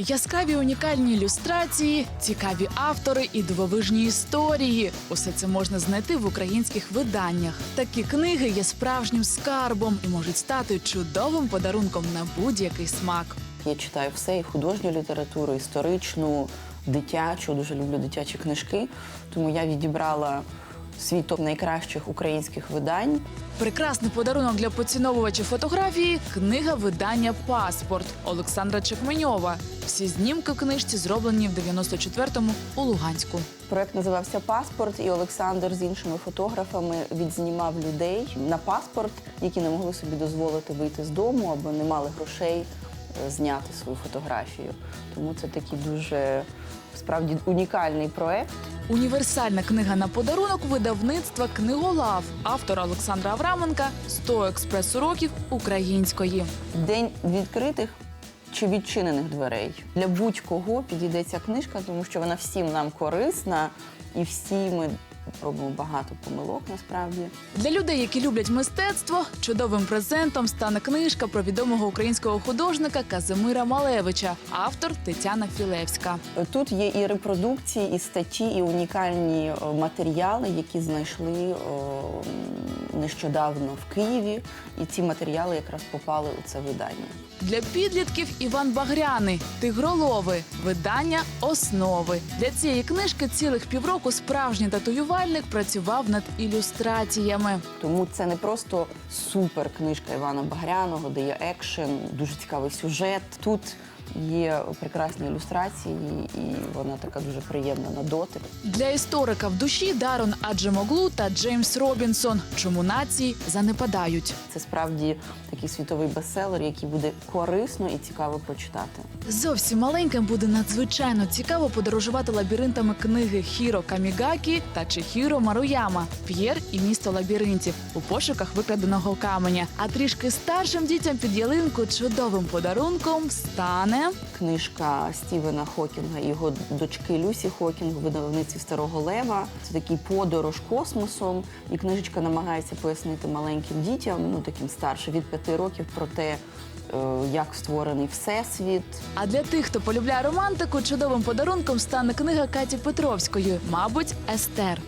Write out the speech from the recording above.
Яскраві унікальні ілюстрації, цікаві автори і дивовижні історії. Усе це можна знайти в українських виданнях. Такі книги є справжнім скарбом і можуть стати чудовим подарунком на будь-який смак. Я читаю все і художню літературу, історичну, дитячу. Дуже люблю дитячі книжки. Тому я відібрала свій топ найкращих українських видань. Прекрасний подарунок для поціновувачів фотографії книга видання Паспорт Олександра Чекменьова. Всі знімки книжці зроблені в 94-му у Луганську. Проект називався Паспорт, і Олександр з іншими фотографами відзнімав людей на паспорт, які не могли собі дозволити вийти з дому або не мали грошей е, зняти свою фотографію. Тому це такий дуже справді унікальний проект. Універсальна книга на подарунок видавництва Книголав автора Олександра Авраменка «100 експрес-уроків української. День відкритих чи відчинених дверей. Для будь-кого підійде ця книжка, тому що вона всім нам корисна, і всі ми робимо багато помилок насправді. Для людей, які люблять мистецтво, чудовим презентом стане книжка про відомого українського художника Казимира Малевича, автор Тетяна Філевська. Тут є і репродукції, і статті, і унікальні е, матеріали, які знайшли е, нещодавно в Києві. І ці матеріали якраз попали у це видання. Для підлітків Іван Багряний, Тигролови, видання Основи. Для цієї книжки цілих півроку справжній татуювальник працював над ілюстраціями. Тому це не просто супер книжка Івана Багряного, де є екшен, дуже цікавий сюжет. Тут є прекрасні ілюстрації, і вона така дуже приємна на дотик. Для історика в душі Дарон Аджемоглу та Джеймс Робінсон. Чому нації занепадають? Це справді такий світовий бестселер, який буде корисно і цікаво прочитати. Зовсім маленьким буде надзвичайно цікаво подорожувати лабіринтами книги Хіро Камігакі та Чехіро Маруяма П'єр і місто лабіринтів у пошуках викраденого каменя. А трішки старшим дітям під ялинку чудовим подарунком стане Книжка Стівена Хокінга і його дочки Люсі Хокінг в видавництві Старого Лева. Це такий подорож космосом, і книжечка намагається пояснити маленьким дітям, ну таким старше від п'яти років, про те, е, як створений всесвіт, А для тих, хто полюбляє романтику, чудовим подарунком стане книга Каті Петровської, мабуть, Естер.